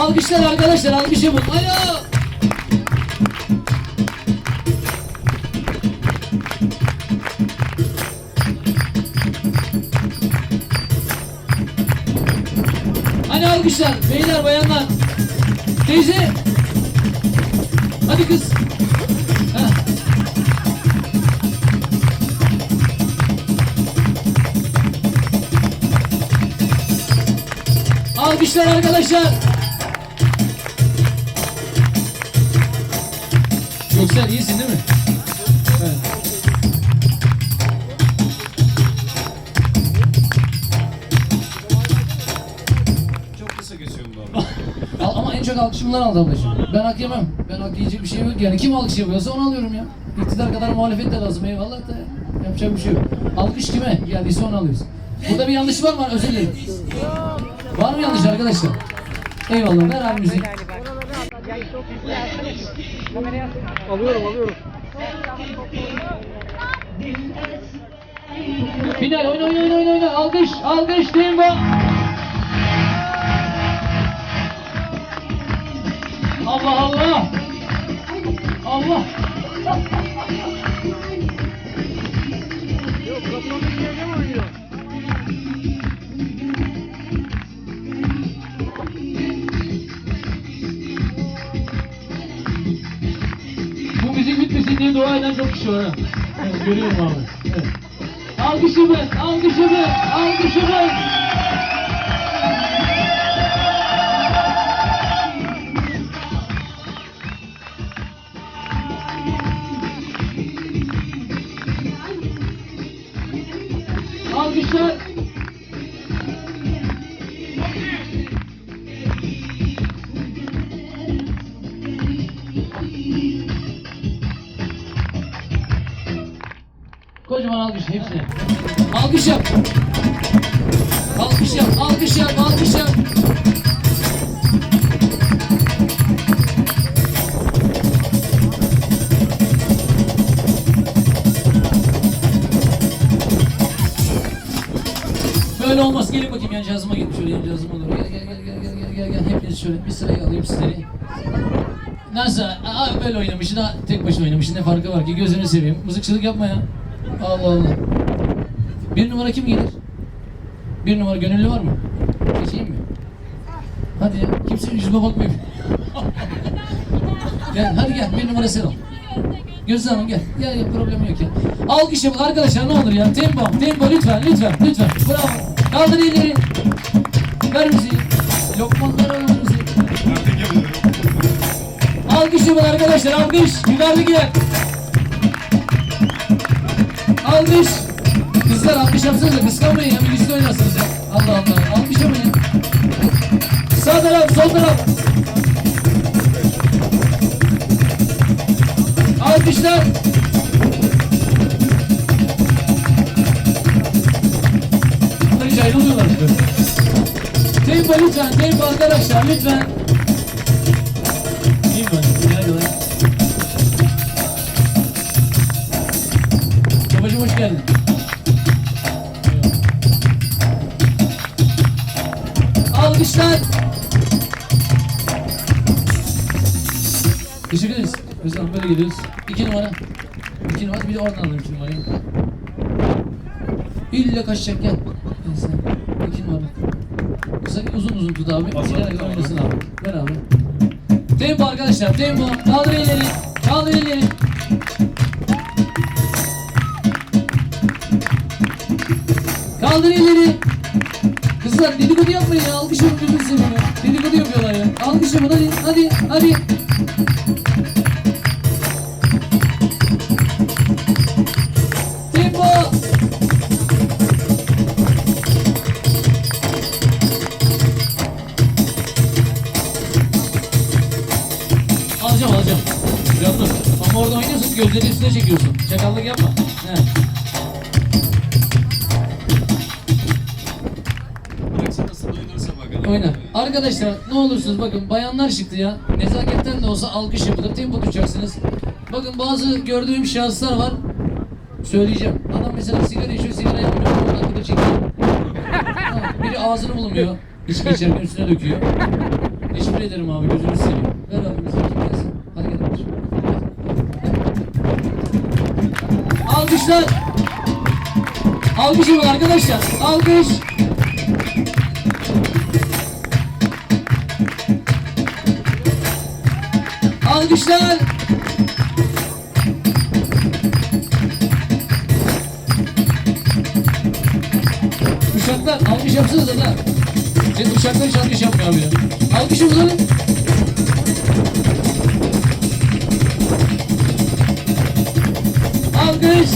Alkışlar arkadaşlar alkış. Alo. Hani alkışlar beyler bayanlar. Teyze. Hadi kız. Heh. Alkışlar arkadaşlar. Göksel iyisin değil mi? Evet. Çok kısa geçiyorum bu arada. Al- Ama en çok alkışı bunlar aldı ablacığım. Ben hak yemem. Ben hak yiyecek bir şey yok yani. Kim alkış yapıyorsa onu alıyorum ya. İktidar kadar muhalefet de lazım eyvallah da ya. Yapacak bir şey yok. Alkış kime geldiyse onu alıyoruz. Burada bir yanlış var mı? Özür dilerim. Var mı yanlış arkadaşlar? Eyvallah. Ver abi müziği. Alıyorum alıyorum. Final oyna oyna oyna oyna oyna. Alkış alkış Timbo. Allah Allah. Allah. Yok dua eden çok kişi var ha. Evet, görüyorum abi. Evet. Alkışımız, alkışımız, alkışımız. Alkış yap. Alkış yap, alkış yap, alkış yap. Böyle olmaz. Gelin bakayım yan cihazıma gelin. Şöyle yan cihazıma doğru. Gel gel gel gel gel gel gel. Hepiniz şöyle bir sıraya alayım sizleri. Nasıl? Aa, böyle oynamışsın tek başına oynamışsın ne farkı var ki gözünü seveyim. Mızıkçılık yapma ya. Allah Allah. Bir numara kim gelir? Bir numara gönüllü var mı? Geçeyim mi? Hadi ya. Kimsenin yüzüme bakmayayım. gel hadi gel bir numara sen ol. Gözde Hanım gel. Gel gel problem yok ya. Alkış yapın arkadaşlar ne olur ya. Tempo, tempo lütfen lütfen lütfen. Bravo. Kaldır elleri. Ver müziği. Lokmanlar alın müziği. Alkış yapın arkadaşlar alkış. Yukarıda gel. Alkış. Kızlar alkış yapsanıza kıskanmayın ya birlikte oynarsınız ya. Allah Allah alkış yapın ya. Sağ taraf sol taraf. Alkışlar. Bunlar hiç ayrılmıyorlar. Tempo lütfen, tempo arkadaşlar lütfen. İyi mi? Gel gel. Babacım hoş geldin. Özlem böyle geliyoruz. İki numara. İki numara. Bir de oradan alayım iki numarayı. İlla kaçacak gel. Gel sen. İki numara. Kısa uzun uzun tut abi. İleride tutamam. oynasın abi. Ver abi. Tempo arkadaşlar. Tempo. Kaldır elleri. Kaldır elleri. Kaldır elleri. Kızlar dedikodu yapmayın ya. Alkış yapın gözünü seveyim ya. Dedikodu yapıyorlar ya. Alkış yapın hadi. Hadi. Hadi. Gözleri üstüne çekiyorsun. Çakallık yapma. He. Bıraksa nasıl doyulursa bakalım. Oyna. Arkadaşlar ne olursunuz bakın bayanlar çıktı ya. Nezaketten de olsa alkış yapılır. Tempo tutacaksınız. Bakın bazı gördüğüm şahıslar var. Söyleyeceğim. Adam mesela sigara içiyor, sigara yapmıyor. On dakikada çekiyor. Biri ağzını bulmuyor. İçki içerken üstüne döküyor. Teşekkür ederim abi gözünü seveyim. Ver abi bize gelsin. Hadi gel. Alkışlar. Alkış yapın arkadaşlar. Alkış. Alkışlar. Uşaklar alkış yapsanız da. Uşaklar hiç alkış yapmıyor abi ya. Alkış uzanın. Alkış.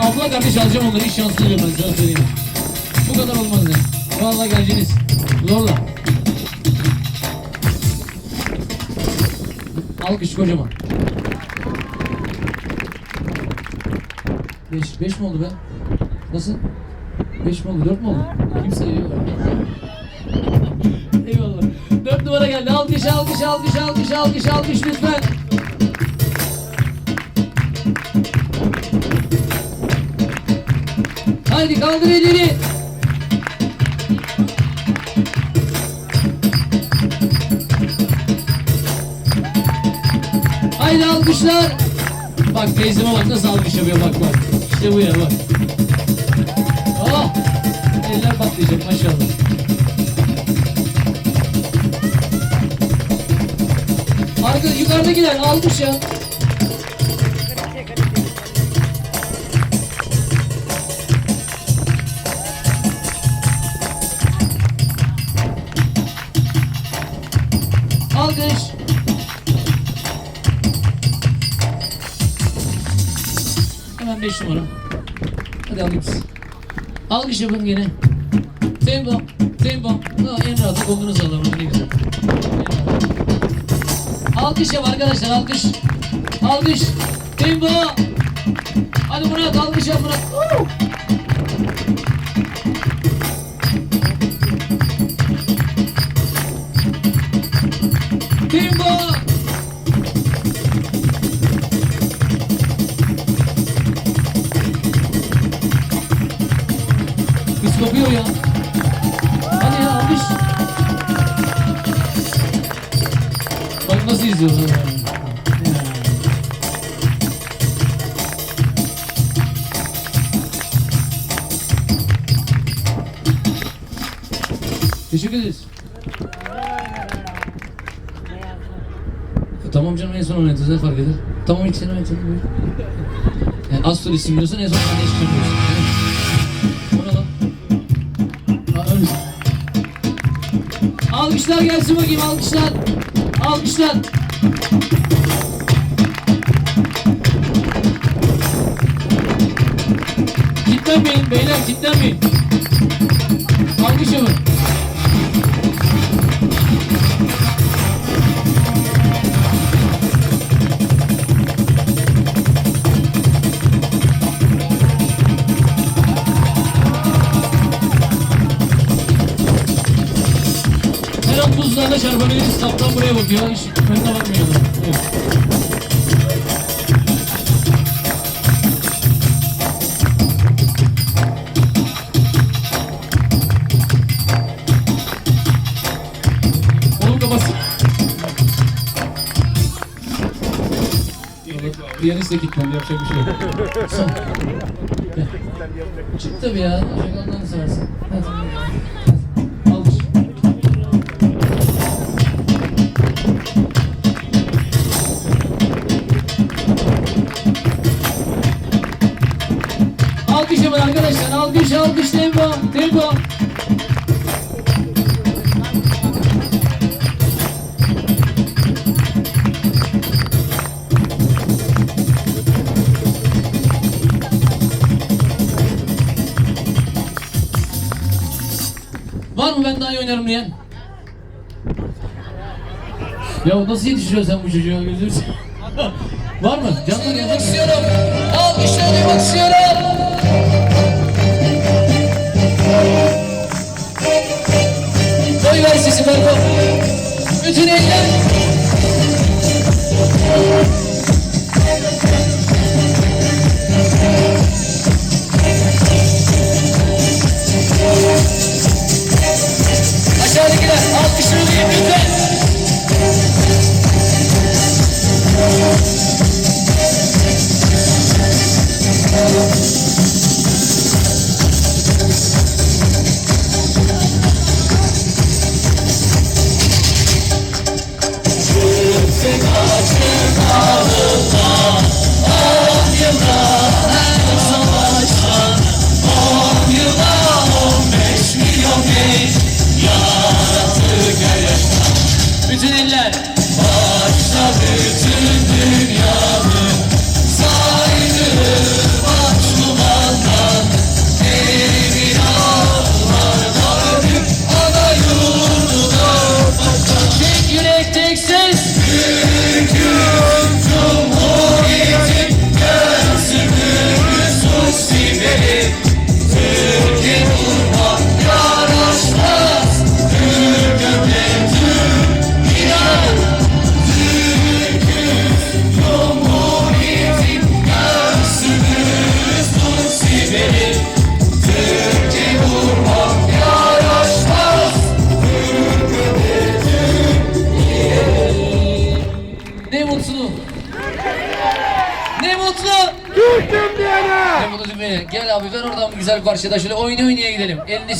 Abla kardeş alacağım onları hiç şanslı değilim ben sana söyleyeyim. Bu kadar olmaz ya. Vallahi geleceğiniz. Zorla. Alkış kocaman. Beş, beş mi oldu be? Nasıl? Beş mi oldu? Dört mü oldu? Kim sayıyor? Numara geldi. Alkış, alkış, alkış, alkış, alkış, alkış lütfen. Haydi kaldır elleri. Haydi alkışlar. Bak teyzeme bak nasıl alkış yapıyor bak bak. İşte bu ya bak. Oh! Eller patlayacak maşallah. Arka, yukarıdakiler alkış ya. Alkış. Hemen 5 numara. Hadi alayım siz. Alkış yapın gene. Tempo, tempo. Ha, en rahatı kolunuzu alalım. Ne güzel. En rahat. Alkış yap arkadaşlar, alkış. Alkış. Tempo. Hadi Murat, alkış yap Murat. Ya. Teşekkür ederiz. E, tamam canım en son oynatırız ne fark eder? Tamam ilk sen oynatın. buyur. Yani az sonra isim biliyorsan en son sen de isim biliyorsun. O ne lan? Ha, öyle. Alkışlar gelsin bakayım alkışlar. Alkışlar. Kitlenmeyin beyler kitlenmeyin. Alkış an buzlarla çarpabiliriz. Kaptan buraya bakıyor. Hiç önüne bakmıyor. Evet. Oğlum kafası. Piyanist de kilitlendi. Yapacak bir şey yok. Son. Çık tabii ya. Şakalından seversin. Hadi. Alkış, alkış, tempo, tempo. Var mı ben daha iyi oynarım diyen? Ya nasıl yetiştiriyorsun sen bu çocuğa gözünü. Var mı? Canlı duymak istiyorum. Alkışlar duymak istiyorum. You. Güzel parçada şöyle oyna oynaya gidelim. Elini